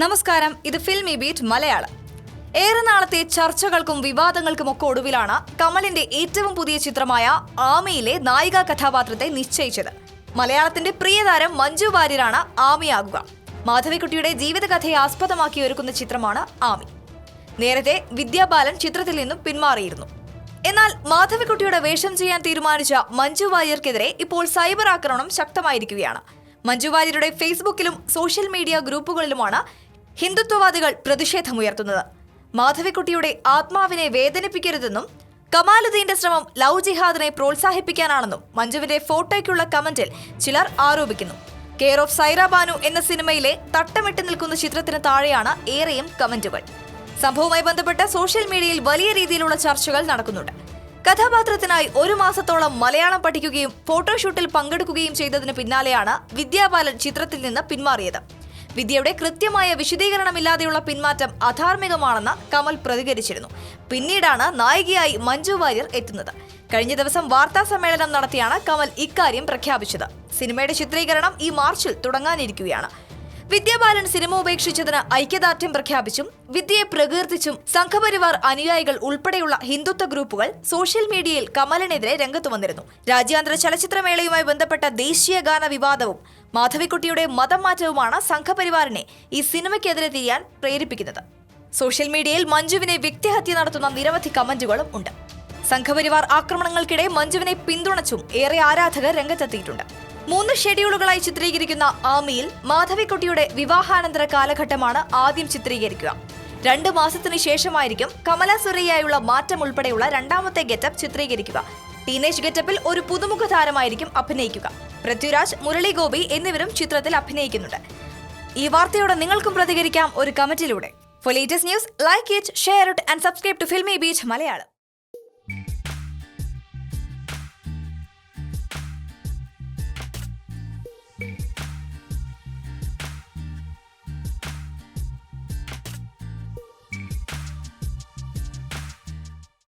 നമസ്കാരം. ഇത് filmy beat Malayalam. ഏറെ നാളത്തെ ചർച്ചകൾക്കും വിവാദങ്ങൾക്കുമൊക്കെ ഒടുവിലാണ് കമലിന്റെ ഏറ്റവും പുതിയ ചിത്രമായ ആമയിലെ നായികാ കഥാപാത്രത്തെ നിശ്ചയിച്ചത്. മലയാളത്തിന്റെ പ്രിയതാരം മഞ്ജു വാര്യരാണ് ആമയാകുക. മാധവിക്കുട്ടിയുടെ ജീവിതകഥയെ ആസ്പദമാക്കി ഒരുക്കുന്ന ചിത്രമാണ് ആമി. നേരത്തെ വിദ്യാബാലൻ ചിത്രത്തിൽ നിന്നും പിന്മാറിയിരുന്നു. എന്നാൽ മാധവിക്കുട്ടിയുടെ വേഷം ചെയ്യാൻ തീരുമാനിച്ച മഞ്ജു വാര്യർക്കെതിരെ ഇപ്പോൾ സൈബർ ആക്രമണം ശക്തമായിരിക്കുകയാണ്. മഞ്ജു വാര്യരുടെ ഫേസ്ബുക്കിലും സോഷ്യൽ മീഡിയ ഗ്രൂപ്പുകളിലുമാണ് ഹിന്ദുത്വവാദികൾ പ്രതിഷേധമുയർത്തുന്നത്. മാധവിക്കുട്ടിയുടെ ആത്മാവിനെ വേദനിപ്പിക്കരുതെന്നും കമാലുദ്ദീന്റെ ശ്രമം ലവ് ജിഹാദിനെ പ്രോത്സാഹിപ്പിക്കാനാണെന്നും മഞ്ജുവിന്റെ ഫോട്ടോയ്ക്കുള്ള കമന്റിൽ ചിലർ ആരോപിക്കുന്നു. കെയർ ഓഫ് സൈറ ബാനു എന്ന സിനിമയിലെ തട്ടമിട്ട് നിൽക്കുന്ന ചിത്രത്തിന് താഴെയാണ് ഏറെയും കമന്റുകൾ. സംഭവവുമായി ബന്ധപ്പെട്ട് സോഷ്യൽ മീഡിയയിൽ വലിയ രീതിയിലുള്ള ചർച്ചകൾ നടക്കുന്നുണ്ട്. കഥാപാത്രത്തിനായി ഒരു മാസത്തോളം മലയാളം പഠിക്കുകയും ഫോട്ടോഷൂട്ടിൽ പങ്കെടുക്കുകയും ചെയ്തതിന് പിന്നാലെയാണ് വിദ്യാബാലൻ ചിത്രത്തിൽ നിന്ന് പിന്മാറിയത്. വിദ്യയുടെ കൃത്യമായ വിശദീകരണമില്ലാതെയുള്ള പിന്മാറ്റം അധാർമികമാണെന്ന് കമൽ പ്രതികരിച്ചിരുന്നു. പിന്നീടാണ് നായികയായി മഞ്ജു വാര്യർ എത്തുന്നത്. കഴിഞ്ഞ ദിവസം വാർത്താ സമ്മേളനം നടത്തിയാണ് കമൽ ഇക്കാര്യം പ്രഖ്യാപിച്ചത്. സിനിമയുടെ ചിത്രീകരണം ഈ മാർച്ചിൽ തുടങ്ങാനിരിക്കുകയാണ്. വിദ്യാബാലൻ സിനിമ ഉപേക്ഷിച്ചതിന് ഐക്യദാർഢ്യം പ്രഖ്യാപിച്ചും വിദ്യയെ പ്രകീർത്തിച്ചും സംഘപരിവാർ അനുയായികൾ ഉൾപ്പെടെയുള്ള ഹിന്ദുത്വ ഗ്രൂപ്പുകൾ സോഷ്യൽ മീഡിയയിൽ കമലിനെതിരെ രംഗത്തു വന്നിരുന്നു. രാജ്യാന്തര ചലച്ചിത്രമേളയുമായി ബന്ധപ്പെട്ട ദേശീയ ഗാന വിവാദവും മാധവിക്കുട്ടിയുടെ മതം മാറ്റവുമാണ് സംഘപരിവാറിനെ ഈ സിനിമയ്ക്കെതിരെ തിരിയാൻ പ്രേരിപ്പിക്കുന്നത്. സോഷ്യൽ മീഡിയയിൽ മഞ്ജുവിനെ വ്യക്തിഹത്യ നടത്തുന്ന നിരവധി കമന്റുകളും ഉണ്ട്. സംഘപരിവാർ ആക്രമണങ്ങൾക്കിടെ മഞ്ജുവിനെ പിന്തുണച്ചും ഏറെ ആരാധകർ രംഗത്തെത്തിയിട്ടുണ്ട്. മൂന്ന് ഷെഡ്യൂളുകളായി ചിത്രീകരിക്കുന്ന ആമിയിൽ മാധവിക്കുട്ടിയുടെ വിവാഹാനന്തര കാലഘട്ടമാണ് ആദ്യം ചിത്രീകരിക്കുക. രണ്ട് മാസത്തിനു ശേഷമായിരിക്കും കമല സുരയ്യായുള്ള മാറ്റം ഉൾപ്പെടെയുള്ള രണ്ടാമത്തെ ഗെറ്റപ്പ് ചിത്രീകരിക്കുക. ടീനേജ് ഗെറ്റപ്പിൽ ഒരു പുതുമുഖ താരമായിരിക്കും അഭിനയിക്കുക. പൃഥ്വിരാജ് മുരളി ഗോപി എന്നിവരും ചിത്രത്തിൽ അഭിനയിക്കുന്നുണ്ട്. ഈ വാർത്തയോടെ നിങ്ങൾക്കും പ്രതികരിക്കാം ഒരു കമന്റിലൂടെ. For latest news like it share it and subscribe to Filmibeat Malayalam